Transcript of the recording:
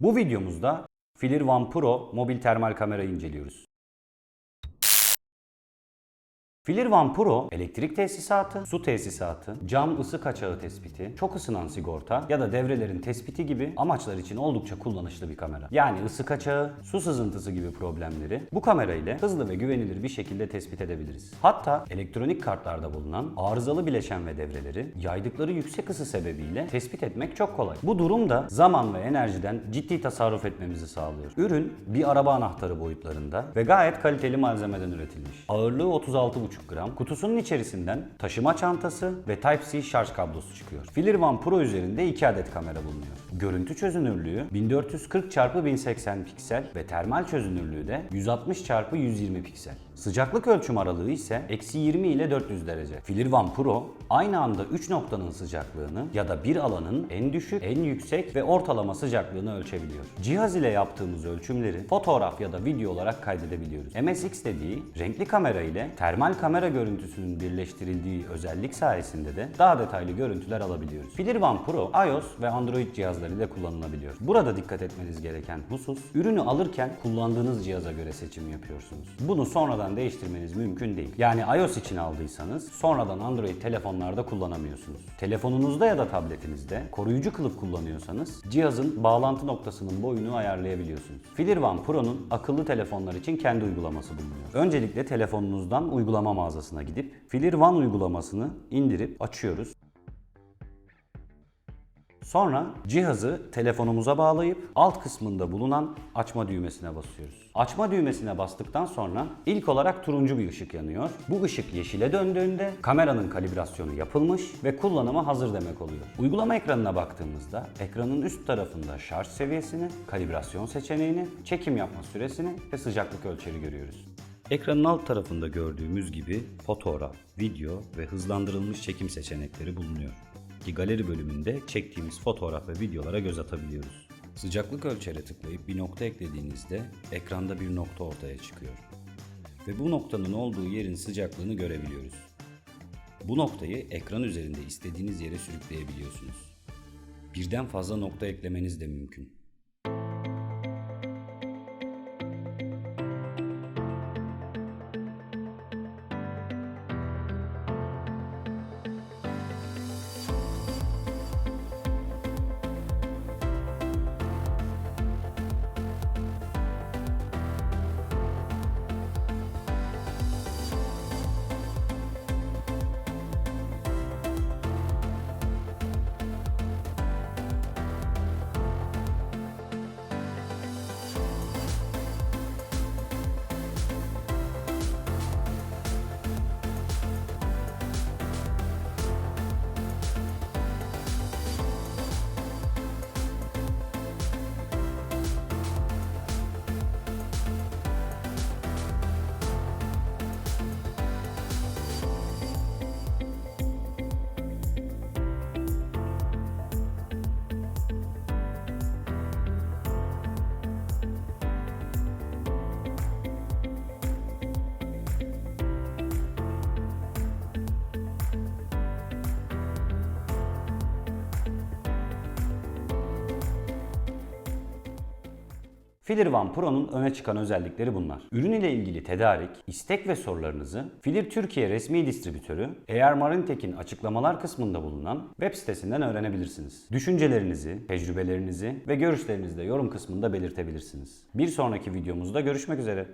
Bu videomuzda Filir One Pro mobil termal kamera inceliyoruz. Filir One Pro elektrik tesisatı, su tesisatı, cam ısı kaçağı tespiti, çok ısınan sigorta ya da devrelerin tespiti gibi amaçlar için oldukça kullanışlı bir kamera. Yani ısı kaçağı, su sızıntısı gibi problemleri bu kamera ile hızlı ve güvenilir bir şekilde tespit edebiliriz. Hatta elektronik kartlarda bulunan arızalı bileşen ve devreleri yaydıkları yüksek ısı sebebiyle tespit etmek çok kolay. Bu durum da zaman ve enerjiden ciddi tasarruf etmemizi sağlıyor. Ürün bir araba anahtarı boyutlarında ve gayet kaliteli malzemeden üretilmiş. Ağırlığı 36,5 gram. Kutusunun içerisinden taşıma çantası ve Type-C şarj kablosu çıkıyor. Filir One Pro üzerinde 2 adet kamera bulunuyor. Görüntü çözünürlüğü 1440 x 1080 piksel ve termal çözünürlüğü de 160 x 120 piksel. Sıcaklık ölçüm aralığı ise eksi 20 ile 400 derece. Filir One Pro aynı anda 3 noktanın sıcaklığını ya da bir alanın en düşük, en yüksek ve ortalama sıcaklığını ölçebiliyor. Cihaz ile yaptığımız ölçümleri fotoğraf ya da video olarak kaydedebiliyoruz. MSX dediği renkli kamera ile termal kamera görüntüsünün birleştirildiği özellik sayesinde de daha detaylı görüntüler alabiliyoruz. Filir One Pro iOS ve Android cihazlarıyla kullanılabiliyor. Burada dikkat etmeniz gereken husus, ürünü alırken kullandığınız cihaza göre seçim yapıyorsunuz. Bunu sonradan değiştirmeniz mümkün değil. Yani iOS için aldıysanız sonradan Android telefonlarda kullanamıyorsunuz. Telefonunuzda ya da tabletinizde koruyucu kılıf kullanıyorsanız cihazın bağlantı noktasının boyunu ayarlayabiliyorsunuz. Filir One Pro'nun akıllı telefonlar için kendi uygulaması bulunuyor. Öncelikle telefonunuzdan uygulama mağazasına gidip Filir One uygulamasını indirip açıyoruz. Sonra cihazı telefonumuza bağlayıp alt kısmında bulunan açma düğmesine basıyoruz. Açma düğmesine bastıktan sonra ilk olarak turuncu bir ışık yanıyor. Bu ışık yeşile döndüğünde kameranın kalibrasyonu yapılmış ve kullanıma hazır demek oluyor. Uygulama ekranına baktığımızda ekranın üst tarafında şarj seviyesini, kalibrasyon seçeneğini, çekim yapma süresini ve sıcaklık ölçeri görüyoruz. Ekranın alt tarafında gördüğümüz gibi fotoğraf, video ve hızlandırılmış çekim seçenekleri bulunuyor ki galeri bölümünde çektiğimiz fotoğraf ve videolara göz atabiliyoruz. Sıcaklık ölçere tıklayıp bir nokta eklediğinizde ekranda bir nokta ortaya çıkıyor. Ve bu noktanın olduğu yerin sıcaklığını görebiliyoruz. Bu noktayı ekran üzerinde istediğiniz yere sürükleyebiliyorsunuz. Birden fazla nokta eklemeniz de mümkün. Filler One Pro'nun öne çıkan özellikleri bunlar. Ürün ile ilgili tedarik, istek ve sorularınızı Filler Türkiye resmi distribütörü Eğer Marintek'in açıklamalar kısmında bulunan web sitesinden öğrenebilirsiniz. Düşüncelerinizi, tecrübelerinizi ve görüşlerinizi de yorum kısmında belirtebilirsiniz. Bir sonraki videomuzda görüşmek üzere.